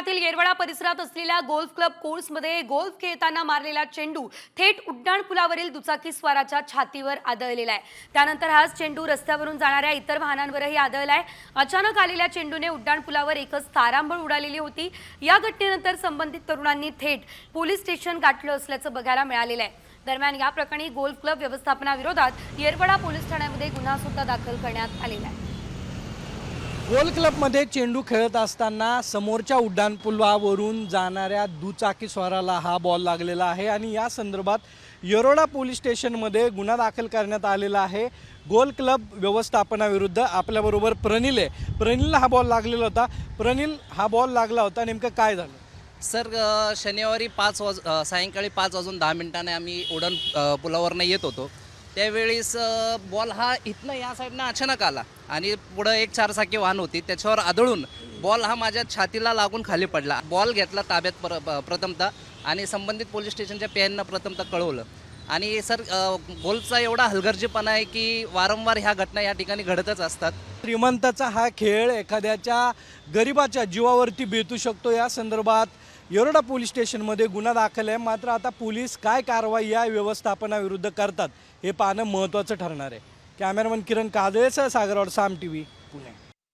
पुण्यातील येरवडा परिसरात असलेल्या गोल्फ क्लब कोर्समध्ये गोल्फ खेळताना मारलेला चेंडू थेट उड्डाण पुलावरील दुचाकी स्वाराच्या छातीवर आदळलेला आहे. त्यानंतर हाच चेंडू रस्त्यावरून जाणाऱ्या इतर वाहनांवरही आदळला आहे. अचानक आलेल्या चेंडूने उड्डाण पुलावर एकच तारांबळ उडालेली होती. या घटनेनंतर संबंधित तरुणांनी थेट पोलीस स्टेशन गाठलं असल्याचं बघायला मिळालेलं आहे. दरम्यान या प्रकरणी गोल्फ क्लब व्यवस्थापनाविरोधात येरवडा पोलीस ठाण्यामध्ये गुन्हा सुद्धा दाखल करण्यात आलेला आहे. गोल क्लबमध्ये चेंडू खेळत असताना समोरच्या उड्डाणपुलावरून जाणाऱ्या दुचाकी स्वाराला हा बॉल लागलेला आहे आणि या संदर्भात येरोडा पोलीस स्टेशनमध्ये गुन्हा दाखल करण्यात आलेला आहे. गोल क्लब व्यवस्थापनाविरुद्ध आपल्याबरोबर प्रनिल आहे. प्रनिलला हा बॉल लागलेला होता. प्रनिल हा बॉल लागला होता. नेमकं काय झालं? सर शनिवारी पाच वाज सायंकाळी पाच वाजून दहा मिनिटाने आम्ही उडण पुलावरनं येत होतो. त्यावेळेस बॉल हा इथनं या साईडनं अचानक आला. आणि पुढं एक चारचाकी वाहन होती. त्याच्यावर आदळून बॉल हा माझ्या छातीला लागून खाली पडला. बॉल घेतला ताब्यात पर प्रथमतः. आणि संबंधित पोलीस स्टेशनच्या पॅननं प्रथमतः कळवलं. आणि सर अ, गोल्फचा एवढा हलगर्जीपणा आहे की वारंवार ह्या घटना या ठिकाणी घडतच असतात. श्रीमंताचा हा खेळ एखाद्याच्या गरिबाच्या जीवावरती बेतू शकतो. या संदर्भात येरोडा पोलीस स्टेशनमध्ये गुन्हा दाखल आहे. मात्र आता पोलीस काय कारवाई या व्यवस्थापनाविरुद्ध करतात हे पाहणं महत्त्वाचं ठरणार आहे. कॅमेरामन किरण कादळेसह सागरवाड साम टी व्ही पुणे.